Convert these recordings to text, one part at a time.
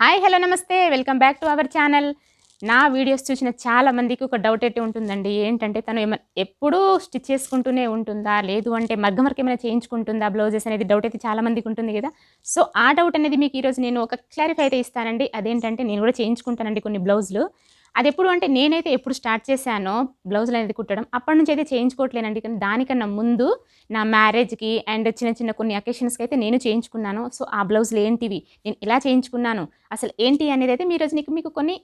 Hi hello నమస్తే. Welcome back to our channel. నా videos చూసిన చాలా మందికి ఒక డౌట్ అయితే ఉంటుందండి. ఏంటంటే తను ఏమైనా ఎప్పుడూ స్టిచ్ చేసుకుంటూనే ఉంటుందా? లేదు అంటే మగ్గం వర్క్ ఏమైనా చేయించుకుంటుందా? బ్లౌజెస్ అనేది డౌట్ అయితే చాలా మందికి ఉంటుంది కదా. సో ఆ డౌట్ అనేది మీకు ఈరోజు నేను ఒక క్లారిఫై అయితే ఇస్తానండి. అదేంటంటే నేను కూడా చేయించుకుంటానండి కొన్ని బ్లౌజులు. అది ఎప్పుడు అంటే నేనైతే ఎప్పుడు స్టార్ట్ చేశానో బ్లౌజులు అనేది కుట్టడం అప్పటి నుంచి అయితే చేయించుకోవట్లేనండి. కానీ దానికన్నా ముందు నా మ్యారేజ్కి అండ్ చిన్న చిన్న కొన్ని అకేషన్స్కి అయితే నేను చేయించుకున్నాను. సో ఆ బ్లౌజులు ఏంటివి? నేను ఎలా చేయించుకున్నాను. అసలు ఏంటి అనేది అయితే మీ రోజు నీకు మీకు కొన్ని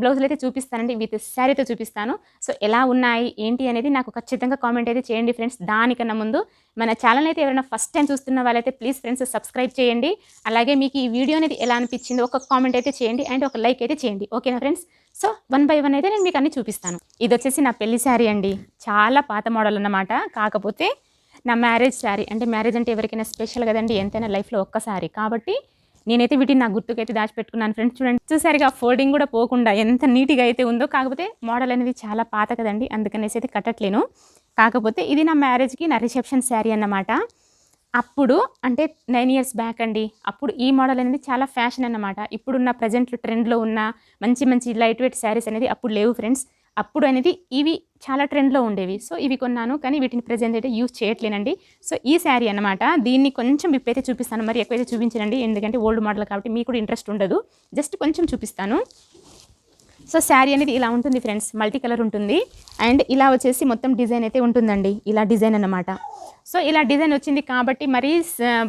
బ్లౌజులు అయితే చూపిస్తానండి విత్ శారీతో చూపిస్తాను. సో ఎలా ఉన్నాయి ఏంటి అనేది నాకు ఖచ్చితంగా కామెంట్ అయితే చేయండి ఫ్రెండ్స్. దానికన్నా ముందు మన ఛానల్ అయితే ఎవరైనా ఫస్ట్ టైం చూస్తున్న వాళ్ళైతే ప్లీజ్ ఫ్రెండ్స్ సబ్స్క్రైబ్ చేయండి. అలాగే మీకు ఈ వీడియో అనేది ఎలా అనిపించింది ఒక కామెంట్ అయితే చేయండి అండ్ ఒక లైక్ అయితే చేయండి. ఓకేనా friends? So one by one అయితే నేను మీకు అన్ని చూపిస్తాను. ఇది వచ్చేసి నా పెళ్ళి శారీ అండి. చాలా పాత మోడల్ అన్నమాట. కాకపోతే నా మ్యారేజ్ శారీ అంటే మ్యారేజ్ అంటే ఎవరికైనా స్పెషల్ కదండి ఎంతైనా లైఫ్లో ఒక్కసారి కాబట్టి నేనైతే వీటిని నా గుర్తుకైతే దాచిపెట్టుకున్నాను ఫ్రెండ్స్. చూడండి చూసారిగా ఫోల్డింగ్ కూడా పోకుండా ఎంత నీట్గా అయితే ఉందో కాకపోతే మోడల్ అనేది చాలా పాత కదండి అందుకనేసి అయితే కట్టట్లేను. కాకపోతే ఇది నా మ్యారేజ్కి నా రిసెప్షన్ శారీ అన్నమాట. అప్పుడు అంటే నైన్ ఇయర్స్ బ్యాక్ అండి అప్పుడు ఈ మోడల్ అనేది చాలా ఫ్యాషన్ అన్నమాట. ఇప్పుడున్న ప్రజెంట్ ట్రెండ్లో ఉన్న మంచి మంచి లైట్ వెయిట్ శారీస్ అనేది అప్పుడు లేవు ఫ్రెండ్స్. అప్పుడు అనేది ఇవి చాలా ట్రెండ్లో ఉండేవి. సో ఇవి కొన్నాను. కానీ వీటిని ప్రజెంట్ అయితే యూజ్ చేయట్లేనండి. సో ఈ శారీ అన్నమాట. దీన్ని కొంచెం విప్పైతే చూపిస్తాను. మరి ఎక్కువైతే చూపించనండి. ఎందుకంటే ఓల్డ్ మోడల్ కాబట్టి మీకు కూడా ఇంట్రెస్ట్ ఉండదు. జస్ట్ కొంచెం చూపిస్తాను. సో శారీ అనేది ఇలా ఉంటుంది ఫ్రెండ్స్. మల్టీ కలర్ ఉంటుంది. అండ్ ఇలా వచ్చేసి మొత్తం డిజైన్ అయితే ఉంటుందండి. ఇలా డిజైన్ అన్నమాట. సో ఇలా డిజైన్ వచ్చింది కాబట్టి మరి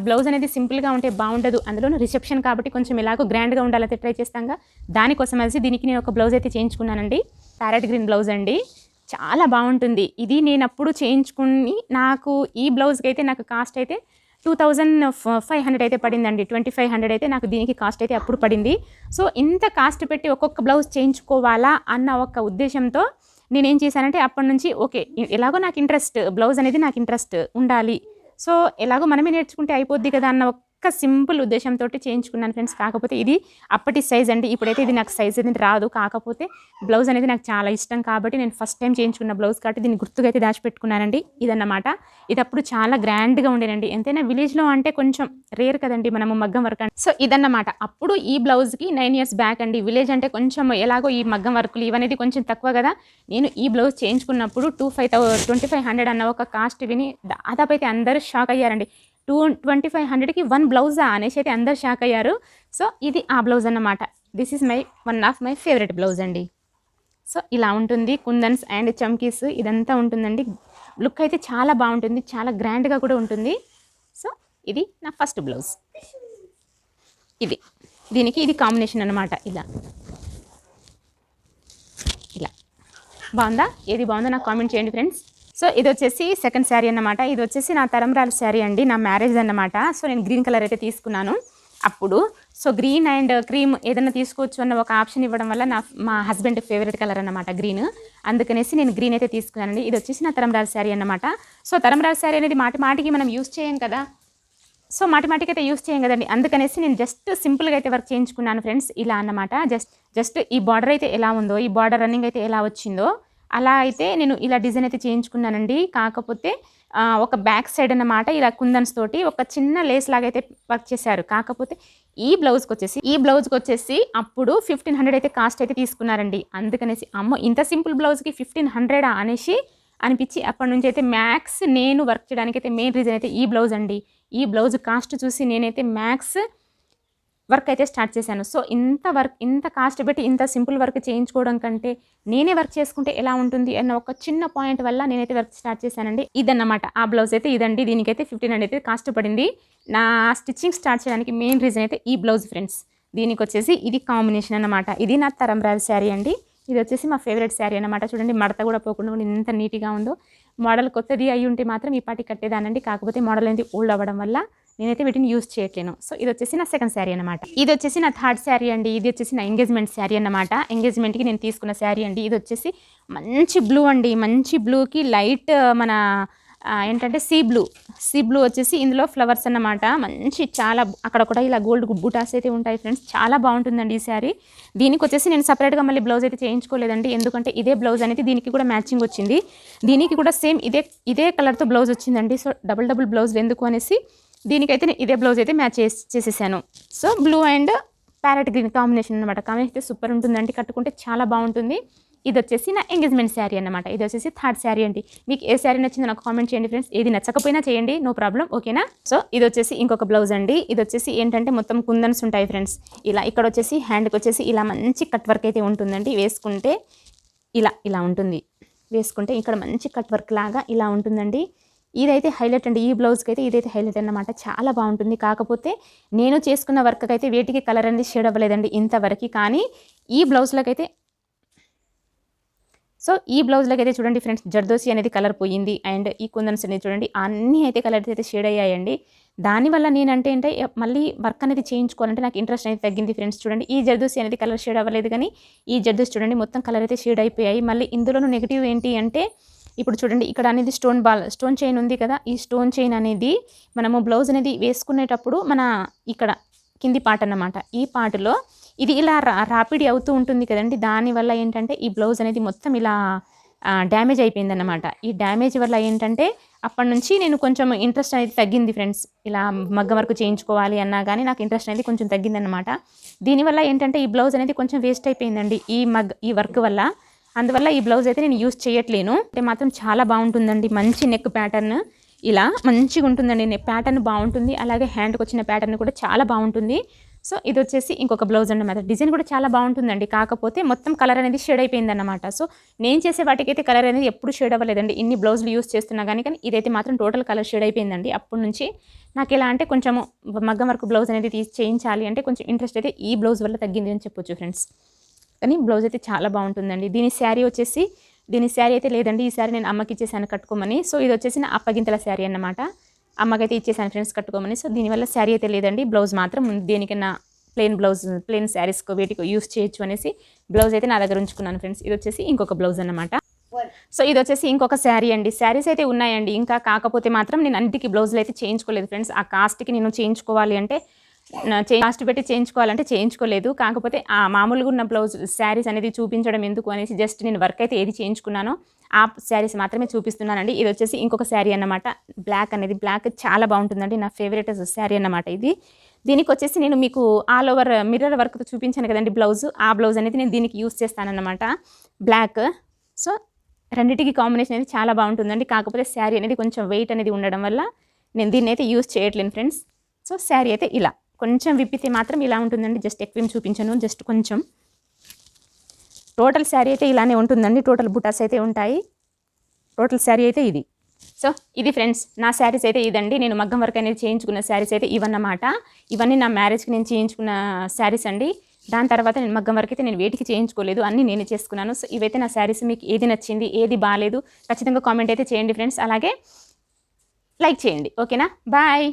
బ్లౌజ్ అనేది సింపుల్గా ఉంటే బాగుండదు. అందులోనూ రిసెప్షన్ కాబట్టి కొంచెం ఇలాగో గ్రాండ్గా ఉండాలైతే ట్రై చేస్తాంగా. దానికోసం అనేసి దీనికి నేను ఒక బ్లౌజ్ అయితే చేయించుకున్నానండి. ప్యారెట్ గ్రీన్ బ్లౌజ్ అండి. చాలా బాగుంటుంది. ఇది నేను అప్పుడు చేయించుకుని నాకు ఈ బ్లౌజ్కి అయితే నాకు కాస్ట్ అయితే టూ థౌజండ్ ఫైవ్ హండ్రెడ్ అయితే పడిందండి. ట్వంటీ ఫైవ్ హండ్రెడ్ అయితే నాకు దీనికి కాస్ట్ అయితే అప్పుడు పడింది. సో ఇంత కాస్ట్ పెట్టి ఒక్కొక్క బ్లౌజ్ చేయించుకోవాలా అన్న ఒక ఉద్దేశంతో నేనేం చేశానంటే అప్పటి నుంచి ఓకే ఎలాగో నాకు ఇంట్రెస్ట్ బ్లౌజ్ అనేది నాకు ఇంట్రెస్ట్ ఉండాలి. సో ఎలాగో మనమే నేర్చుకుంటే అయిపోద్ది కదా అన్న ఒక్క సింపుల్ ఉద్దేశంతో చేయించుకున్నాను ఫ్రెండ్స్. కాకపోతే ఇది అప్పటి సైజ్ అండి. ఇప్పుడైతే ఇది నాకు సైజ్ అనేది రాదు. కాకపోతే బ్లౌజ్ అనేది నాకు చాలా ఇష్టం కాబట్టి నేను ఫస్ట్ టైం చేయించుకున్న బ్లౌజ్ కాబట్టి దీన్ని గుర్తుగా అయితే దాచిపెట్టుకున్నానండి. ఇదన్నమాట. ఇది అప్పుడు చాలా గ్రాండ్గా ఉండేనండి ఎంతైనా విలేజ్లో అంటే కొంచెం రేర్ కదండి మనము మగ్గం వర్క్ అంటే. సో ఇదన్నమాట. అప్పుడు ఈ బ్లౌజ్కి నైన్ ఇయర్స్ బ్యాక్ అండి. విలేజ్ అంటే కొంచెం ఎలాగో ఈ మగ్గం వర్కులు ఇవనేది కొంచెం తక్కువ కదా. నేను ఈ blouse చేయించుకున్నప్పుడు two five twenty five hundred అన్న ఒక కాస్ట్ విని దాదాపు అయితే అందరూ షాక్ అయ్యారండి. టూ ట్వంటీ ఫైవ్ హండ్రెడ్కి వన్ బ్లౌజా అనేసి అయితే అందరు షాక్ అయ్యారు. సో ఇది ఆ బ్లౌజ్ అన్నమాట. This is my one of my favourite blouse అండి. సో ఇలా ఉంటుంది. కుందన్స్ అండ్ చమ్కీస్ ఇదంతా ఉంటుందండి. లుక్ అయితే చాలా బాగుంటుంది. చాలా గ్రాండ్గా కూడా ఉంటుంది. సో ఇది నా ఫస్ట్ బ్లౌజ్. ఇది. దీనికి ఇది కాంబినేషన్ అన్నమాట. ఇలా. ఇలా. బాగుందా? ఏది బాగుందో నాకు కామెంట్ చేయండి ఫ్రెండ్స్. సో ఇది వచ్చేసి సెకండ్ శారీ అన్నమాట. ఇది వచ్చేసి నా తరంరాల శారీ అండి నా మ్యారేజ్ అన్నమాట. సో నేను గ్రీన్ కలర్ అయితే తీసుకున్నాను. అప్పుడు సో గ్రీన్ అండ్ క్రీమ్ ఏదైనా తీసుకోవచ్చు అన్న ఒక ఆప్షన్ ఇవ్వడం వల్ల నా మా హస్బెండ్ ఫేవరెట్ కలర్ అన్నమాట గ్రీన్ అందుకనేసి నేను గ్రీన్ అయితే తీసుకున్నానండి. ఇది వచ్చేసి నా తరంరాల శారీ అన్నమాట. సో తరంరాల శారీ అనేది మాటి మాటికి మనం యూస్ చేయం కదా. సో మాటి మాటికి అయితే యూస్ చేయం కదండి. అందుకనేసి నేను జస్ట్ సింపుల్గా అయితే వర్క్ చేయించుకున్నాను ఫ్రెండ్స్ ఇలా అన్నమాట. జస్ట్ జస్ట్ ఈ బార్డర్ అయితే ఎలా ఉందో ఈ బార్డర్ రన్నింగ్ అయితే ఎలా వచ్చిందో అలా అయితే నేను ఇలా డిజైన్ అయితే చేయించుకున్నానండి. కాకపోతే ఒక బ్యాక్ సైడ్ అన్నమాట ఇలా కుందన్స్ తోటి ఒక చిన్న లేస్ లాగా అయితే వర్క్ చేశారు. కాకపోతే ఈ బ్లౌజ్కి వచ్చేసి ఈ బ్లౌజ్కి వచ్చేసి అప్పుడు ఫిఫ్టీన్ హండ్రెడ్ అయితే కాస్ట్ అయితే తీసుకున్నారండి. అందుకనేసి అమ్మ ఇంత సింపుల్ బ్లౌజ్కి ఫిఫ్టీన్ హండ్రెడ్ అనేసి అనిపించి అప్పటి నుంచి అయితే మ్యాక్స్ నేను వర్క్ చేయడానికి అయితే మెయిన్ రీజన్ అయితే ఈ బ్లౌజ్ అండి. ఈ బ్లౌజ్ కాస్ట్ చూసి నేనైతే మ్యాక్స్ వర్క్ అయితే స్టార్ట్ చేశాను. సో ఇంత వర్క్ ఇంత కాస్ట్ పెట్టి ఇంత సింపుల్ వర్క్ చేయించుకోవడం కంటే నేనే వర్క్ చేసుకుంటే ఎలా ఉంటుంది అన్న ఒక చిన్న పాయింట్ వల్ల నేనైతే వర్క్ స్టార్ట్ చేశానండి. ఇదన్నమాట. ఆ బ్లౌజ్ అయితే ఇదండి. దీనికైతే ఫిఫ్టీన్ హండ్రెడ్ అయితే కాస్ట్ పడింది. నా స్టిచ్చింగ్ స్టార్ట్ చేయడానికి మెయిన్ రీజన్ అయితే ఈ బ్లౌజ్ ఫ్రెండ్స్. దీనికి వచ్చేసి ఇది కాంబినేషన్ అన్నమాట. ఇది నా తరంరాల శారీ అండి. ఇది వచ్చేసి మా ఫేవరెట్ శారీ అనమాట చూడండి మడత కూడా పోకుండా కూడా ఎంత నీట్గా ఉందో. మోడల్ కొత్తది అయి ఉంటే మాత్రం ఈ పాటి కట్టేదానండి కాకపోతే మోడల్ అనేది ఓల్డ్ అవ్వడం వల్ల నేనైతే వీటిని యూజ్ చేయట్లేను. సో ఇది వచ్చేసి నా సెకండ్ శారీ అనమాట ఇది వచ్చేసి నా థర్డ్ శారీ అండి. ఇది వచ్చేసి నా ఎంగేజ్మెంట్ శారీ అన్నమాట. ఎంగేజ్మెంట్కి నేను తీసుకున్న శారీ అండి. ఇది వచ్చేసి మంచి బ్లూ అండి. మంచి బ్లూకి లైట్ మన ఏంటంటే సీ బ్లూ. సీ బ్లూ వచ్చేసి ఇందులో ఫ్లవర్స్ అన్నమాట. మంచి చాలా అక్కడ కూడా ఇలా గోల్డ్ బుటాస్ అయితే ఉంటాయి ఫ్రెండ్స్. చాలా బాగుంటుందండి ఈ శారీ. దీనికి వచ్చేసి నేను సపరేట్గా మళ్ళీ బ్లౌజ్ అయితే చేయించుకోలేదండి. ఎందుకంటే ఇదే బ్లౌజ్ అనేది దీనికి కూడా మ్యాచింగ్ వచ్చింది. దీనికి కూడా సేమ్ ఇదే ఇదే కలర్తో బ్లౌజ్ వచ్చిందండి. సో డబుల్ డబుల్ బ్లౌజ్ ఎందుకు అనేసి దీనికైతే నేను ఇదే బ్లౌజ్ అయితే మ్యాచ్ చేసి చేసేసాను. So blue and parrot green combination అనమాట కాంబినేషన్ అయితే సూపర్ ఉంటుందండి కట్టుకుంటే చాలా బాగుంటుంది. ఇది వచ్చేసి నా ఎంగేజ్మెంట్ శారీ అన్నమాట. ఇది వచ్చేసి థర్డ్ శారీ అండి. మీకు ఏ శారీ నచ్చిందో నాకు కామెంట్ చేయండి ఫ్రెండ్స్ ఏది నచ్చకపోయినా చేయండి. నో ప్రాబ్లం ఓకేనా సో ఇది వచ్చేసి ఇంకొక బ్లౌజ్ అండి. ఇది వచ్చేసి ఏంటంటే మొత్తం కుందన్స్ ఉంటాయి ఫ్రెండ్స్ ఇలా ఇక్కడ వచ్చేసి హ్యాండ్కి వచ్చేసి ఇలా మంచి కట్ వర్క్ అయితే ఉంటుందండి. వేసుకుంటే ఇలా ఇలా ఉంటుంది. వేసుకుంటే ఇక్కడ మంచి కట్ వర్క్ లాగా ఇలా ఉంటుందండి. ఇదైతే హైలైట్ అండి. ఈ బ్లౌజ్కి అయితే ఇదైతే హైలైట్ అనమాట చాలా బాగుంటుంది. కాకపోతే నేను చేసుకున్న వర్క్ అయితే వేటికి కలర్ అనేది షేడ్ అవ్వలేదండి ఇంతవరకు. కానీ ఈ బ్లౌజ్లకు అయితే సో ఈ బ్లౌజ్లోకి అయితే చూడండి ఫ్రెండ్స్ జర్దోసి అనేది కలర్ పోయింది. అండ్ ఈ కుందన్స్ అనేది చూడండి అన్నీ అయితే కలర్స్ అయితే షేడ్ అయ్యాయండి. దానివల్ల నేనంటే అంటే మళ్ళీ వర్క్ అనేది చేయించుకోవాలంటే నాకు ఇంట్రెస్ట్ అనేది తగ్గింది ఫ్రెండ్స్ చూడండి. ఈ జర్దోసి అనేది కలర్ షేడ్ అవ్వలేదు కానీ ఈ జర్దోసి చూడండి మొత్తం కలర్ అయితే షేడ్ అయిపోయాయి. మళ్ళీ ఇందులోనూ నెగిటివ్ ఏంటి అంటే ఇప్పుడు చూడండి ఇక్కడ అనేది స్టోన్ బాల్ స్టోన్ చైన్ ఉంది కదా ఈ స్టోన్ చైన్ అనేది మనము బ్లౌజ్ అనేది వేసుకునేటప్పుడు మన ఇక్కడ కింది పార్ట్ అన్నమాట. ఈ పార్ట్లో ఇది ఇలా రా రాపిడి అవుతూ ఉంటుంది కదండి దానివల్ల ఏంటంటే ఈ బ్లౌజ్ అనేది మొత్తం ఇలా డ్యామేజ్ అయిపోయిందన్నమాట. ఈ డ్యామేజ్ వల్ల ఏంటంటే అప్పటి నుంచి నేను కొంచెం ఇంట్రెస్ట్ అనేది తగ్గింది ఫ్రెండ్స్. ఇలా మగ్గ వరకు చేయించుకోవాలి అన్నా కానీ నాకు ఇంట్రెస్ట్ అనేది కొంచెం తగ్గిందనమాట దీనివల్ల ఏంటంటే ఈ బ్లౌజ్ అనేది కొంచెం వేస్ట్ అయిపోయిందండి. ఈ మగ్ ఈ వర్క్ వల్ల అందువల్ల ఈ బ్లౌజ్ అయితే నేను యూస్ చేయట్లేను. అంటే మాత్రం చాలా బాగుంటుందండి. మంచి నెక్ ప్యాటర్న్ ఇలా మంచిగా ఉంటుందండి. నెక్ ప్యాటర్న్ బాగుంటుంది. అలాగే హ్యాండ్కి వచ్చిన ప్యాటర్న్ కూడా చాలా బాగుంటుంది. సో ఇది వచ్చేసి ఇంకొక బ్లౌజ్ అన్నమాట. డిజైన్ కూడా చాలా బాగుంటుందండి. కాకపోతే మొత్తం కలర్ అనేది షేడ్ అయిపోయిందన్నమాట. సో నేను చేసే వాటికైతే కలర్ అనేది ఎప్పుడు షేడ్ అవ్వలేదండి. ఇన్ని బ్లౌజులు యూస్ చేస్తున్నా కానీ కానీ ఇదైతే మాత్రం టోటల్ కలర్ షేడ్ అయిపోయిందండి. అప్పటి నుంచి నాకు ఎలా అంటే కొంచెము మగ్గం వరకు బ్లౌజ్ అనేది తీసి చేయించాలి అంటే కొంచెం ఇంట్రెస్ట్ అయితే ఈ బ్లౌజ్ వల్ల తగ్గింది అని చెప్పొచ్చు ఫ్రెండ్స్ కానీ బ్లౌజ్ అయితే చాలా బాగుంటుందండి. దీని శారీ వచ్చేసి దీని శారీ అయితే లేదండి. ఈ శారీ నేను అమ్మకి ఇచ్చేసాను కట్టుకోమని. సో ఇది వచ్చేసి నా అప్పగింతల శారీ అన్నమాట. అమ్మకైతే ఇచ్చేసాను ఫ్రెండ్స్ కట్టుకోమని. సో దీనివల్ల శారీ అయితే లేదండి. బ్లౌజ్ మాత్రం దేనికైనా ప్లెయిన్ బ్లౌజ్ ప్లెయిన్ శారీస్కో వీటికి యూస్ చేయొచ్చు అనేసి బ్లౌజ్ అయితే నా దగ్గర ఉంచుకున్నాను ఫ్రెండ్స్. ఇది వచ్చేసి ఇంకొక బ్లౌజ్ అనమాట సో ఇది వచ్చేసి ఇంకొక శారీ అండి. శారీస్ అయితే ఉన్నాయండి. ఇంకా కాకపోతే మాత్రం నేను అన్నిటికీ బ్లౌజులు అయితే చేయించుకోలేదు ఫ్రెండ్స్. ఆ కాస్ట్కి నేను చేయించుకోవాలి అంటే కాస్ట్ పెట్టి చేయించుకోవాలంటే చేయించుకోలేదు. కాకపోతే ఆ మామూలుగా ఉన్న బ్లౌజ్ శారీస్ అనేది చూపించడం ఎందుకు అనేసి జస్ట్ నేను వర్క్ అయితే ఏది చేయించుకున్నానో ఆ శారీస్ మాత్రమే చూపిస్తున్నానండి. ఇది వచ్చేసి ఇంకొక శారీ అన్నమాట. బ్లాక్ అనేది బ్లాక్ చాలా బాగుంటుందండి. నా ఫేవరెట్ శారీ అన్నమాట ఇది. దీనికి వచ్చేసి నేను మీకు ఆల్ ఓవర్ మిర్రర్ వర్క్తో చూపించాను కదండి బ్లౌజ్. ఆ బ్లౌజ్ అనేది నేను దీనికి యూస్ చేస్తానన్నమాట. బ్లాక్ సో రెండింటికి కాంబినేషన్ అనేది చాలా బాగుంటుందండి. కాకపోతే శారీ అనేది కొంచెం వెయిట్ అనేది ఉండడం వల్ల నేను దీన్ని అయితే యూస్ చేయట్లేను ఫ్రెండ్స్ సో శారీ అయితే ఇలా. కొంచెం విప్పితే మాత్రం ఇలా ఉంటుందండి. జస్ట్ ఎక్కువ చూపించను జస్ట్ కొంచెం. టోటల్ శారీ అయితే ఇలానే ఉంటుందండి. టోటల్ బుటాస్ అయితే ఉంటాయి. టోటల్ శారీ అయితే ఇది. సో ఇది ఫ్రెండ్స్ నా శారీస్ అయితే ఇదండి. నేను మగ్గం వర్క్ అనేది చేయించుకున్న శారీస్ అయితే ఇవన్నమాట. ఇవన్నీ నా మ్యారేజ్కి నేను చేయించుకున్న శారీస్ అండి. దాని తర్వాత నేను మగ్గం వరకు అయితే నేను వేటికి చేయించుకోలేదు. అన్ని నేనే చేసుకున్నాను. సో ఇవైతే నా శారీస్ మీకు ఏది నచ్చింది ఏది బాగాలేదు ఖచ్చితంగా కామెంట్ అయితే చేయండి ఫ్రెండ్స్ అలాగే లైక్ చేయండి. ఓకేనా బాయ్